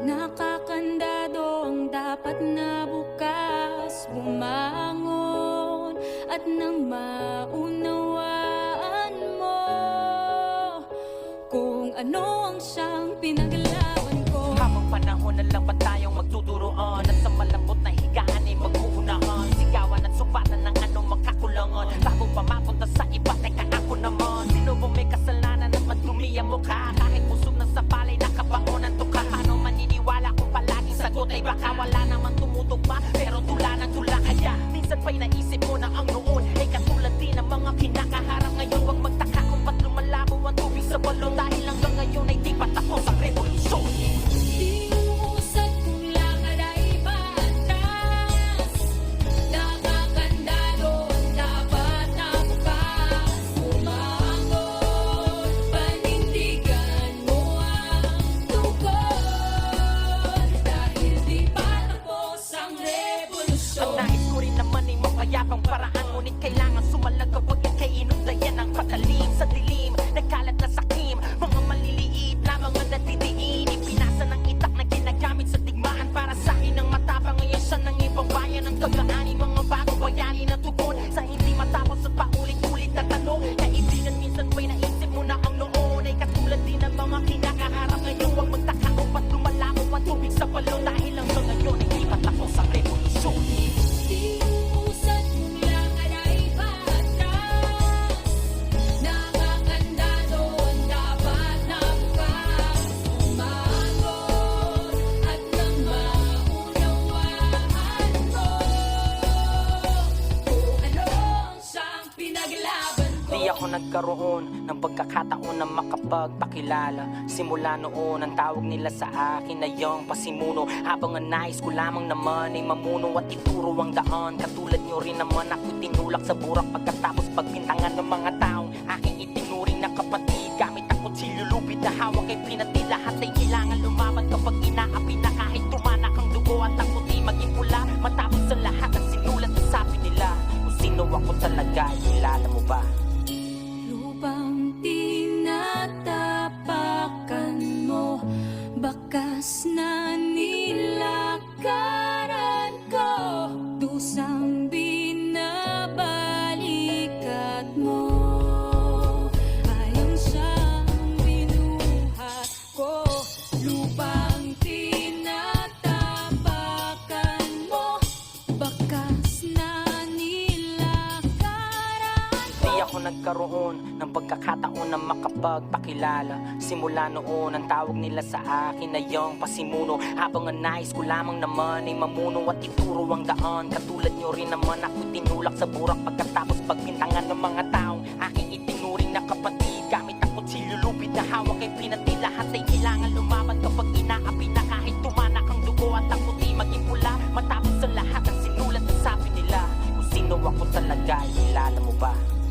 Nakakandado ang dapat na bukas Bumangon at nang maunawaan mo. Kung ano ang siyang pinaglaban ko. Habang panahon na lang ba tayong magtuturoan At sa malambot Wala naman tumutugma, pero tula ng tula Kaya. Minsan pa'y naisip mo na ang noon Ay katulad din ng mga kinakaharap. Ngayon Huwag magtaka kung ba't lumalabo ang tubig sa balon nagkaroon ng pagkakataon na makapagpakilala. Simula noon ang tawag nila sa akin na yung pasimuno. Habang ang nais ko lamang naman ay mamuno at ituro ang daan. Katulad nyo rin naman ako tinulak sa burak. Pagkatapos pagbintangan Bakas na nagkaroon ng pagkakataon na makapagpakilala. Simula noon ang tawag nila sa akin na yung pasimuno. Habang ang nais ko lamang naman ay mamuno at ituro ang daan. Katulad nyo rin naman ako tinulak sa burak. Pagkatapos pagbintangan ng mga taong aking itinuring na kapatid Gamit ang kutsilyo lupit na hawak ay pinati Lahat ay kailangan lumaban kapag inaapi na Kahit tumanak ang dugo at ang puti maging pula Matapos ang lahat ang sinulat sa sabi nila Kung sino ako talaga, kilala mo ba?